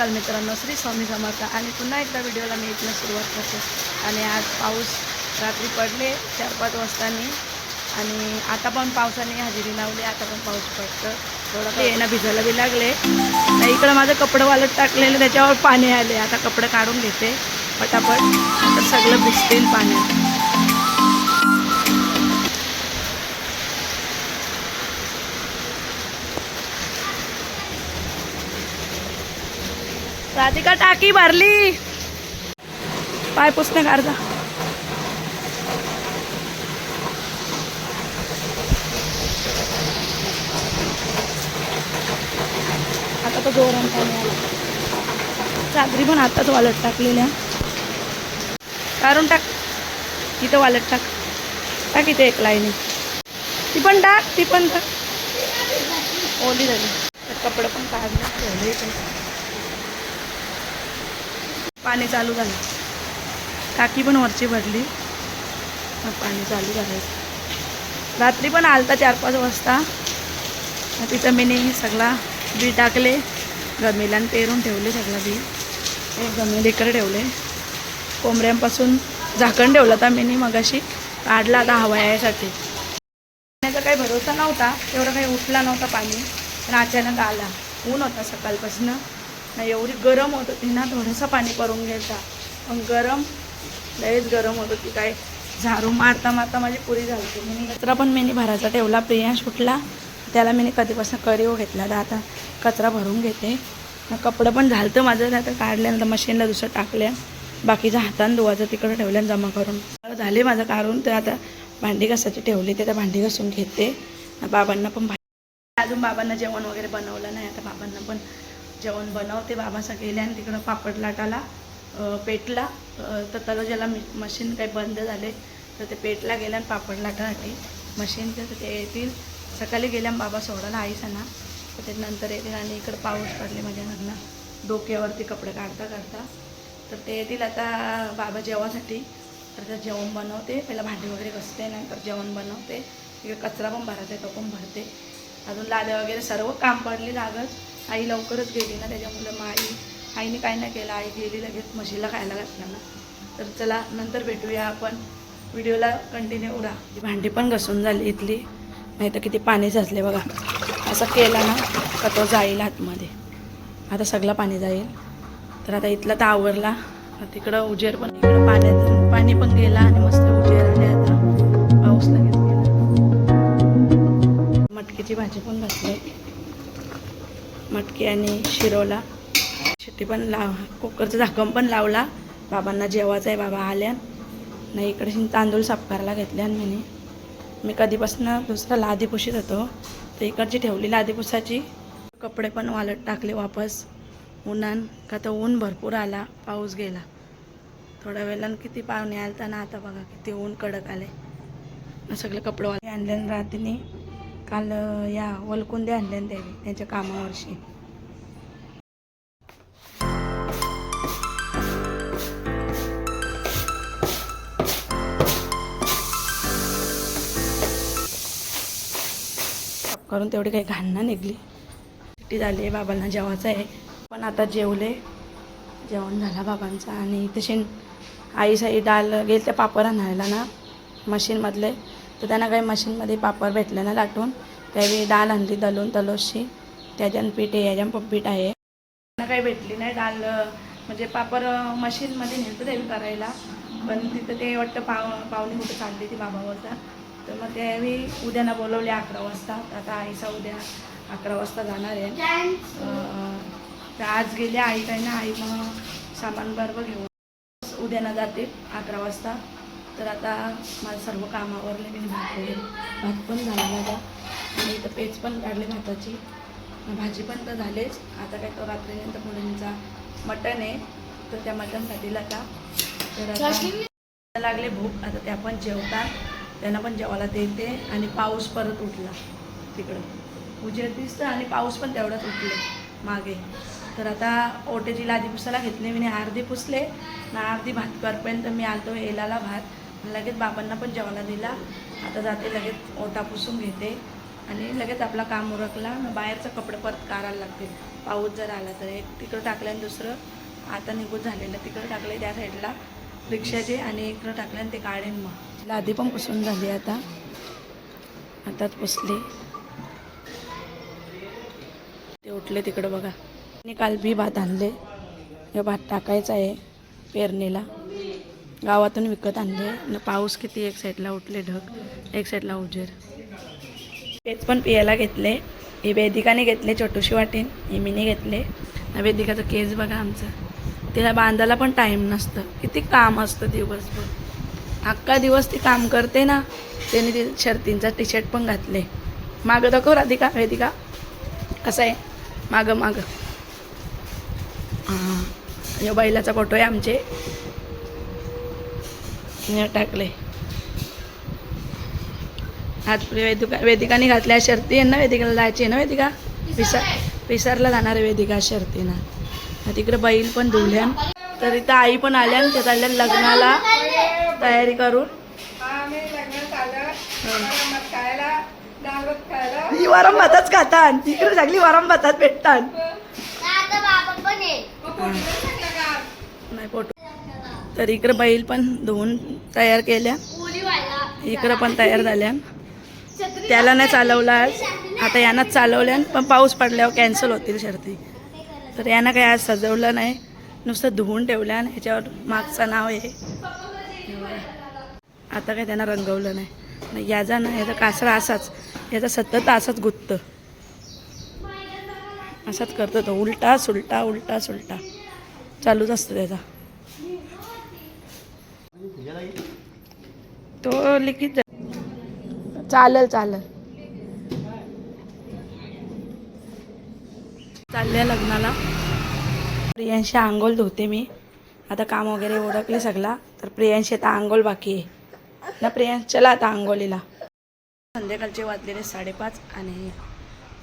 काल मित्रांनो श्री स्वामी समर्थ आणि पुन्हा एकदा व्हिडिओला मी इथनं सुरुवात करते. आणि आज पाऊस रात्री पडले चार पाच वाजतानी. आणि आता पण पावसाने हजेरी लावली आता पण पाऊस पडतं. थोडं काही येणं भिजायला बी लागले. नाही इकडं माझं कपडं वालत टाकलेलं त्याच्यावर पाणी आले. आता कपडे काढून घेते पटापट. तर सगळं भिजतील पाण्यात. राधिका टाकी भरली. पाय पुसणे अर्धा? आता तो जोर पाणी आला. चादरी पण आताच वालट टाकलेल्या. काढून टाक. तिथं वालट टाक. टाक इथे एक लाईनी ती पण टाक ती पण टाक. ओली झाली. कपडे पण काढले. ठेवले पाणी चालू झालं. टाकी पण वरची भरली. पाणी चालू झालं रात्री पण आलता चार पाच वाजता. मग तिथं मी नी सगळा बी टाकले. गमेला आणि पेरून ठेवले सगळा बी. हे इकडे ठेवले. कोंबड्यांपासून झाकण ठेवलं होता मी मगाशी. काढला आता हवा यासाठी पाण्याचा काही भरोसा नव्हता. एवढं काही उठला नव्हता पाणी. पण अचानक आला. ऊन होता सकाळपासून. एवढी गरम होत. होती ना थोडंसं पाणी करून घ्यायचा. पण गरम लयच गरम होत होती काय. झाडू मारता मारता माझी पुरी झाली होती मी कचरा पण मी भरायचा ठेवला. प्रियांश उठला त्याला मी कधीपासून करीव घेतला. तर आता कचरा भरून घेते. कपडं पण झालतं माझं. आता काढल्यानंतर मशीनला दुसरं टाकल्या. बाकीच्या हातानं धुवायचं तिकडं ठेवल्यानं जमा करून. झाले माझं काढून. तर आता भांडी घासाची ठेवली. ते आता भांडी घासून घेते. बाबांना पण भांडी अजून बाबांना जेवण वगैरे बनवलं नाही. आता बाबांना पण जेवण बनवते बाबासा गेले आणि तिकडं पापड लाटाला पेटला. तर त्याला ज्याला मशीन काही बंद झाले तर ते पेटला गेल्या आणि पापड लाटासाठी मशीन तर ते येतील. सकाळी गेल्या बाबा सोडायला आईसाना तर ते नंतर येतील आणि इकडं पाऊस पडले माझ्या घरनं. डोक्यावरती कपडे काढता काढता. तर ते येतील आता बाबा जेवासाठी. तर ते जेवण बनवते. पहिला भांडी वगैरे घसते नंतर जेवण बनवते. इकडे कचरा पण भरायचा आहे तो पण भरते. अजून लाद्या वगैरे सर्व काम पडले लागत आई लवकरच गेली ना त्याच्यामुळे मग आई आईने काय नाही केलं. आई गेली लगेच म्हशीला खायला घातलं ना. तर चला नंतर भेटूया आपण. व्हिडिओला कंटिन्यू उडा. भांडी पण घसून झाली इथली. नाही तर किती पाणी साचले बघा. असं केलं ना का तो जाईल आतमध्ये. आता सगळं पाणी जाईल. तर आता इथला तर आवरला तिकडं उजेर पण इकडं पाण्यात पाणी पण गेला आणि मस्त उजेर आणि आता पाऊस लगेच गेला. मटकीची भाजी पण घातली. मटकी आणि शिरवला शिट्टी पण लाव कुकरचं झाकण पण लावला. बाबांना जेवायचं आहे बाबा आल्या नाही इकडे तांदूळ साफ करायला घेतले आणि मी मी कधीपासून दुसरा लादी पुशीत होतो. तर इकडची ठेवली लादी पुसाची कपडे पण वालट टाकले वापस. उन्हान का तर ऊन भरपूर आला पाऊस गेला. थोड्या वेळानं किती पाहुणे आलता ना आता बघा किती ऊन कडक आले सगळे कपडे वाले आणले आणि रात्रीने काल या वलकुंदे आणले आणि त्यांच्या कामावरशी. करून तेवढी काही घाणना निघली. सुट्टी झाली आहे बाबांना जेवायचं आहे. पण आता जेवले. जेवण झाला बाबांचा. आणि तशी आई साई डाल गेले त्या पापड आणायला ना मशीनमधले. तर त्यांना काही मशीनमध्ये पापड भेटलं ना लाटून त्यावेळी डाळ आणली दलून तलोशी त्याच्यानं पीठ आहे याच्यान पीठ आहे. त्यांना काही भेटली नाही डाळ म्हणजे पापड मशीनमध्ये नेलं त्यावेळी करायला. पण तिथं ते वाटतं पाव पाहुणे कुठं चालली ती बाबावरचा. तर मग त्यावेळी उद्याना बोलवले अकरा वाजता. आता आईचा उद्या अकरा वाजता जाणार आहे. तर आज गेले आई काय ना आई मग सामान बरोबर घेऊन उद्याना जाते अकरा वाजता. तर आता माझं सर्व काम आवरले मी भात वगैरे भात पण झाला माझा. आणि इथं पेच पण काढले भाताची. भाजी पण तर झालेच. आता काय तो रात्रीनंतर मुलींचा मटण आहे. तर त्या मटणसाठी आता तर आता लागले भूक. आता त्या पण जेवतात. त्यांना पण जेवायला देते. आणि पाऊस परत उठला तिकडं. उजेड दिसतं आणि पाऊस पण तेवढाच उठले मागे. तर आता ओटेची लादी पुसायला घेतली. मी अर्धी पुसले. ना अर्धी भात करपर्यंत मी आलतो एलाला भात. लगेच बाबांना पण जेवायला दिला. आता जाते लगेच ओटा पुसून घेते. आणि लगेच आपला काम उरकला. मग बाहेरचं कपडे परत काढायला लागते. पाऊस जर आला तर एक तिकडं टाकलं आणि दुसरं. आता निघून झालेलं तिकडं टाकलं त्या साईडला. रिक्षाचे आणि इकडं टाकलं आणि ते काढेन मग. तिला आधी पण पुसून झाली आता. आताच पुसली. ते उठले तिकडं बघा. आणि काल बी भात आणले. हे भात टाकायचा आहे पेरणीला. गावातून विकत आणले. पाऊस किती एक साईडला उठले ढग एक साईडला उजेर तेच पण पियाला घेतले. हे वेदिकाने घेतले छोटूशी वाटेन. हिमीने घेतले. वेदिकाचं केस बघा आमचं. तिला बांधायला पण टाईम नसतं. किती काम असतं दिवसभर. अख्खा दिवस ती काम करते ना. त्याने ती शर्तींचा टी शर्ट पण घातले. मागं दाखव राधिका वेदिका. कसं आहे? मागं मागं. हां या बैलाचा फोटो आहे आमचे. हे टाकले. आज वेदिका वेदिकाने घातल्या शर्ती. आहे ना वेदिकाला जायची आहे ना वेदिका? पिसार पिसारला जाणार आहे वेदिका शर्तीनं. तिकडे बैल पण धुवल्या तर इथं आई पण आल्या आणि त्या चालल्या लग्नाला तयारी करून. ही वरम भातच खातात. तिकडे सगळी वरम भातात भेटतात आता बाबा पण आहे नाही फोटो तर इकडं बैल पण धुवून तयार केल्या. इकडं पण तयार झाल्या. त्याला नाही चालवलं आज. आता यांनाच चालवल्या पण पाऊस पडल्यावर कॅन्सल होतील शर्ती. तर यांना काही आज सजवलं नाही. नुसतं धुवून ठेवल्या आणि ह्याच्यावर मागचं नाव आहे. आता काही त्यांना रंगवलं नाही. नाही याचा ना याचा कासरा असाच. याचा सतत असाच गुत्त. असाच करतो तो. उलटा सुलटा उलटा सुलटा. चालूच असतो त्याचा. तो लिखित चालेल चालेल. चालल्या लग्नाला. प्रियांशी आंघोळ धुते मी. आता काम वगैरे ओळखले सगळा तर प्रियांशी आता आंघोळ बाकी आहे. ना प्रियांश चला आता आंघोळीला. संध्याकाळचे वाजलेले साडेपाच आणि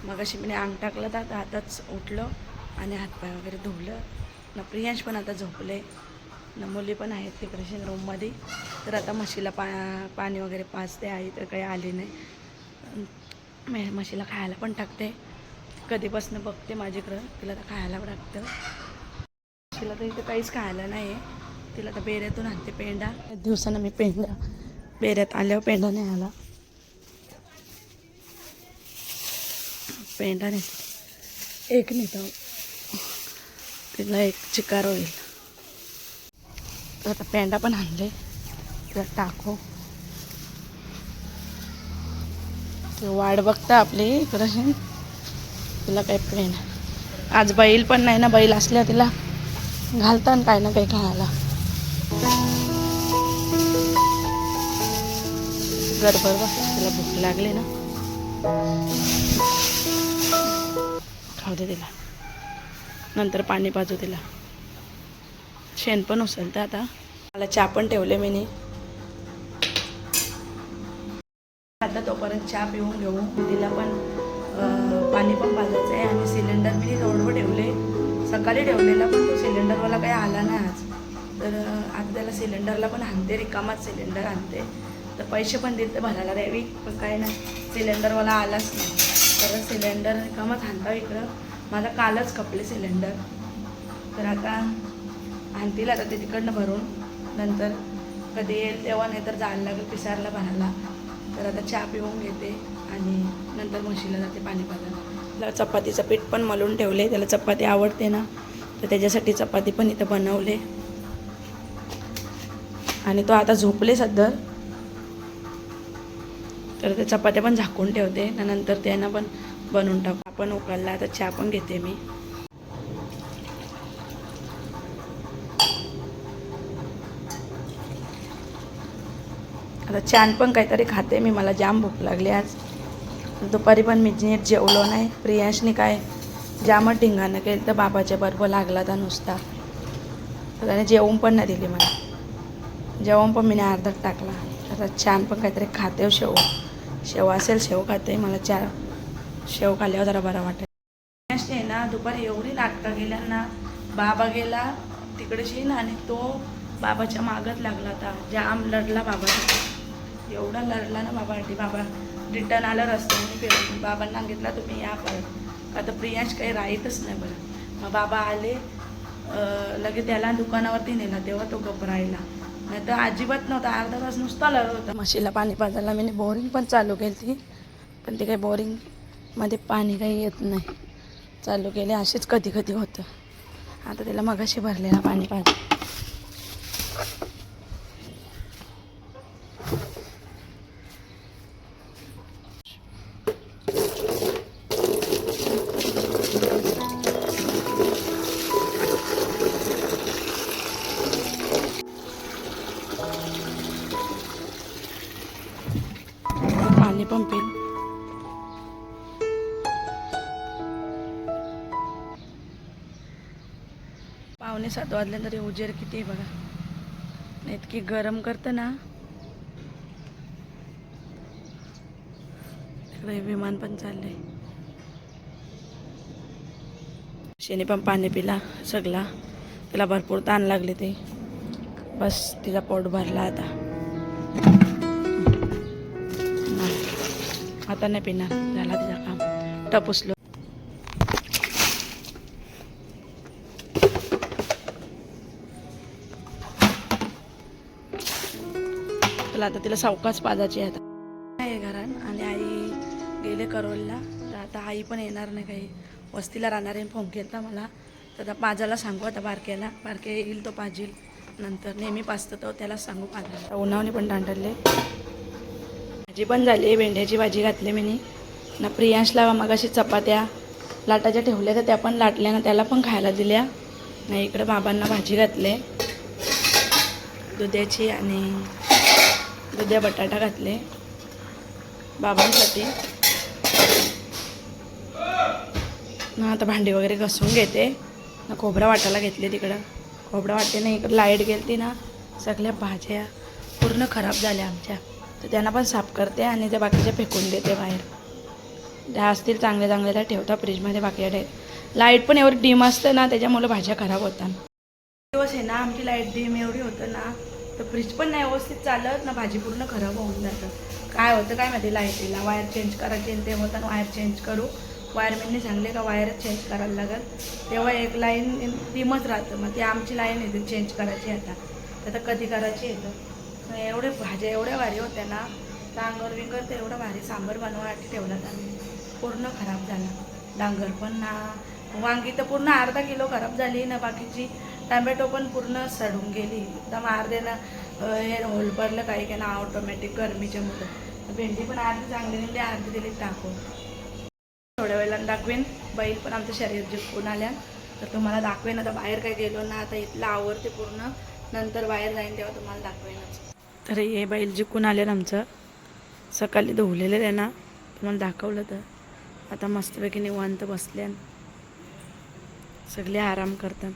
मग अशी मी अंग टाकलं तर आता आताच उठलो आणि हातपाय वगैरे धुवलं. ना प्रियांश पण आता झोपले. मुली पण आहेत तिकडे रूममध्ये तर आता म्हशीला पा पाणी वगैरे पाचते आई तर काही आली नाही. मी म्हशीला खायला पण टाकते. कधीपासून बघते माझ्याकडं तिला तर खायला पण टाकतं. म्हशीला तर इथं काहीच खायला नाही आहे तिला तर बेऱ्यातून आणते पेंडा दिवसानं मी पेंडा बेऱ्यात आल्यावर पेंडा नाही आला पेंडा नाही एक नेतो तिला एक चिकार होईल. आता पेंडा पण आणले तिला टाकू. ते वाट बघता आपली इकडं तिला काही पेंड आज बैल पण नाही ना बैल असल्या तिला घालतात काय ना काही खायला गडबड बघ तिला भूक लागली ना. खाऊ दे तिला. नंतर पाणी पाजू तिला. शेण पण उसळतं आता. मला चहा पण ठेवले मी आता तोपर्यंत चहा पिऊन घेऊ. तिला पण पाणी पण पाजायचं आहे आणि सिलेंडर मी रोडवर ठेवले. सकाळी ठेवलेला पण तो सिलेंडरवाला काही आला नाही आज. तर आता त्याला सिलेंडरला पण आणते रिकामाच सिलेंडर आणते. तर पैसे पण देते भरायला द्यावी पण काय नाही. सिलेंडरवाला आलाच नाही. तर सिलेंडर रिकामाच आणता इकडं. माझा कालच कपले सिलेंडर तर आता आणतील आता ते तिकडनं भरून. नंतर कधी येईल तेव्हा नाही तर जायला लागेल पिसारला भरायला तर आता चहा पिऊन घेते आणि नंतर म्हशीला जाते पाणी पाजायला. चपातीचं पीठ पण मलून ठेवले. त्याला चपाती आवडते ना तर त्याच्यासाठी चपाती पण इथं बनवले. आणि तो आता झोपले सध्या. तर ते चपात्या पण झाकून ठेवते. नंतर त्यांना पण बनवून टाकू. आपण उकळला आता चहा पण घेते मी. आता छान पण काहीतरी खाते मी मला जाम भूक लागली आज. दुपारी पण मी नीट जेवलो नाही. प्रियांशने काय जामच ढिंगाणं केलं तर बाबाच्या बरोबर लागला तर नुसता. तर त्याने जेवून पण नाही दिली मला. जेवण पण मी अर्धात टाकला. आता छान पण काहीतरी खाते हो शेव. शेव असेल शेव खाते मला चार शेव खाल्यावर जरा बरं वाटेल. प्रियांशने ना दुपारी एवढी नाटकं गेल्या ना बाबा गेला तिकडे शिन आणि तो बाबाच्या मागत लागला होता. जाम लढला बाबा एवढा लढला ना बाबा आंटी बाबा. रिटर्न आला रस्त्याने फिरून. बाबांना सांगितलं तुम्ही या परत. का तर प्रियांश काही राहतच नाही बरं. मग बाबा आले लगे लगेच त्याला दुकानावरती नेला तेव्हा तो गप राहिला. नाही तर अजिबात नव्हता अर्धा तास नुसता लढत होता. म्हशीला पाणी पाजायला मी बोरिंग पण चालू केली ती पण ते काही बोरिंगमध्ये पाणी काही येत नाही. चालू केले असेच कधी कधी होतं. आता त्याला मगाशी भरलेला पाणी पाज पावणे सात वाजले तरी उजेर किती आहे बघा इतकी गरम करतं ना. तिकडे विमान पण चाललंय शेने पण पाणी पिला सगळा. तिला भरपूर ताण लागले ते. बस तिचा पोट भरला आता. नाही. आता नाही पिणार. झाला तिचा काम. टपुसलो तुला आता तिला सावकाच पाजायची आहे आता. आहे घरात आणि आई गेले करोलला. तर आता आई पण येणार नाही काही. वस्तीला राहणार आहे फोन केला मला. तर आता पाजाला सांगू आता बारक्याला. बारके येईल तो पाजील. नंतर नेहमी पाजतो तो त्याला सांगू पाजायला. उन्हावने पण दांडले भाजी पण झाली भेंड्याची भाजी घातली मी. ना प्रियांशला मगाशी चपात्या. लाटाच्या ठेवल्या तर त्या पण लाटल्या ना त्याला पण खायला दिल्या. नाही इकडे बाबांना भाजी घातले. दुधाची आणि दुध्या बटाटा घातले. बाबांसाठी. ना आता भांडी वगैरे घसून घेते. ना खोबरा वाटायला घेतले तिकडं. खोबरा वाटते ना इकडं लाइट गेलती ना सगळ्या भाज्या पूर्ण खराब झाल्या आमच्या. तर त्यांना पण साफ करते आणि त्या बाकीच्या फेकून देते बाहेर. त्या असतील चांगल्या चांगल्या ठेवता फ्रीजमध्ये बाकीच्या ठेव लाइट पण एवढी डिम असते ना त्याच्यामुळे भाज्या खराब होतात. दिवस आहे ना आमची लाइट डिम एवढी होतं ना तर फ्रीज पण नाही व्यवस्थित चालत ना भाजी पूर्ण खराब होऊन जातं. काय होतं काय माहिती लाईटीला वायर चेंज करायची आणि ते होतं वायर चेंज करू. वायरमॅनने सांगले का वायरच चेंज करायला लागेल. तेव्हा एक लाईन डिमच राहतं. मग ती आमची लाईन येते चेंज करायची आता. आता कधी करायची येतं एवढे भाज्या एवढ्या भारी होत्या ना डांगर विंगर तर एवढं भारी सांबर बनवायसाठी ठेवला आम्ही पूर्ण खराब झाला. डांगर पण ना वांगी तर पूर्ण अर्धा किलो खराब झाली ना बाकीची. टॅमॅटो पण पूर्ण सडून गेली. एकदम अर्धेनं हे होल पडलं काही काही ना ऑटोमॅटिक गरमीच्या मुलं भेंडी पण अर्धी चांगली निघली अर्धी दिली टाकून. थोड्या वेळेला दाखवेन. बैल पण आमचं शरीर जिंकून आल्या. तर तुम्हाला दाखवेन. आता बाहेर काही गेलो ना आता इथलं आवडते पूर्ण. नंतर बाहेर जाईन तेव्हा तुम्हाला दाखवेनच. तर हे बैल जिंकून आले आमचं. सकाळी धुवलेलं आहे ना तुम्हाला दाखवलं तर. आता मस्तपैकी निवांत बसल्या सगळे आराम करतात.